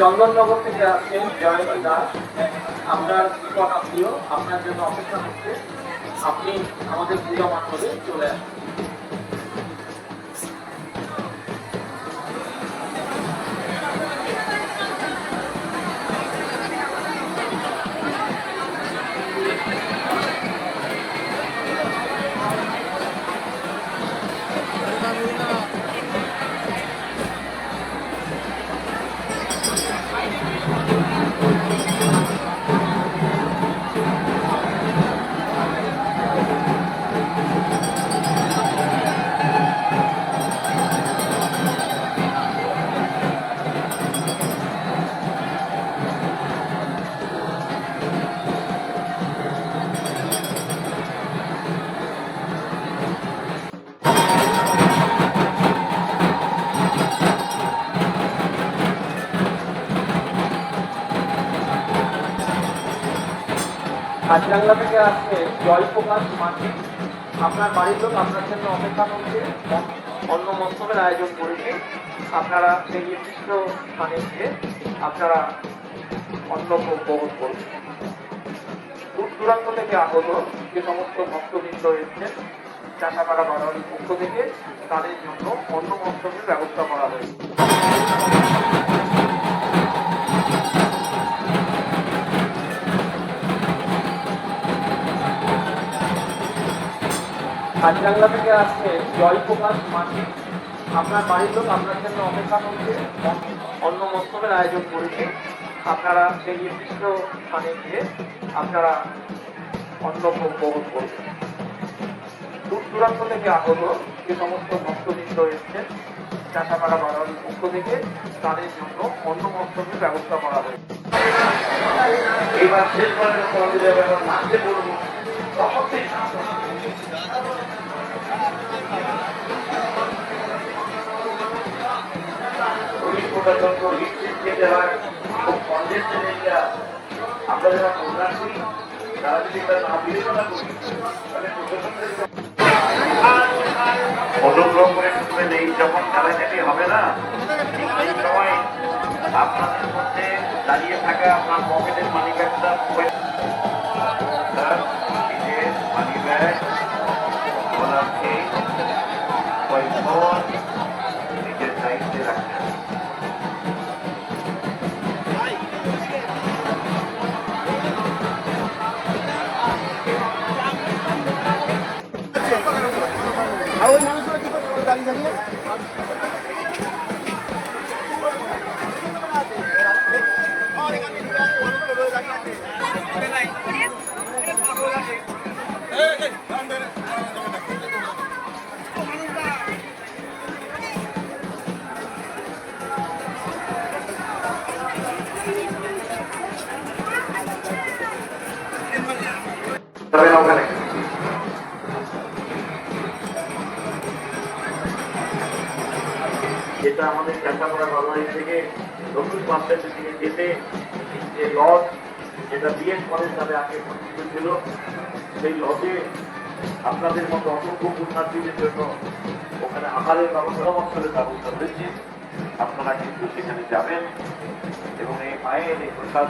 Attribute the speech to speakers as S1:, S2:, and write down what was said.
S1: চন্দননগর থেকে আসছেন জয়ন্ত দাস আপনার আত্মীয়, আপনার জন্য অপেক্ষা করছে আপনি আমাদের পূজা মণ্ডপে চলে আসুন। কাজরাংলা থেকে আসছে জয় প্রকাশ মাঝি আপনার বাড়ির লোক আপনার জন্য অপেক্ষা করছে। অন্য মন্তব্যের আয়োজন করেছে। আপনারা সেই নির্দিষ্ট স্থানে গিয়ে আপনারা অন্ন গ্রহণ করবেন। দূর দূরান্ত থেকে আগত যে সমস্ত ভক্তবৃন্দ এসছেন চাকাপাড়া বাড়ানোর পক্ষ থেকে তাদের জন্য অন্য মন্তব্যের ব্যবস্থা করা হয়েছে। কাজরাংলা থেকে আসছে জয় প্রকাশ মাঝি আপনার বাড়ির লোক আপনার জন্য অপেক্ষা করছে। অন্য মস্তবের আয়োজন করেছে। আপনারা সেই নির্দিষ্ট স্থানে গিয়ে আপনারা অন্ন গ্রহণ করবেন। দূর দূরান্ত থেকে আগত যে সমস্ত ভক্তবৃন্দ এসছেন চাষাপাড়া বাড়ানোর পক্ষ থেকে তাদের জন্য অন্য মস্তবের ব্যবস্থা করা হয়েছে। এবার শেষ করার মন্দিরের ব্যাপার মানতে বলব সকলেই চল্লিশ তারা যদি অনুগ্রহ করে শুনবেন এই যখন খেলাখালি হবে না, সেই সময় আপনাদের মধ্যে দাঁড়িয়ে থাকা আপনার পকেটের মানি ব্যাগটা মানি ব্যাগ পয়সা करिए যেটা আমাদের চাষাপাড়া বাজারি থেকে নতুন পাম্পের দিকে যেতে, যে লজ যেটা বিএড কলেজ নামে আগে পরিচিত ছিল, সেই লজে আপনাদের মতো অসংখ্য পুণ্যার্থীদের জন্য ওখানে আহারের ব্যবস্থা মশলের ব্যবস্থা রয়েছে আপনারা কিন্তু সেখানে যাবেন এবং এই মায়ের এই প্রসাদ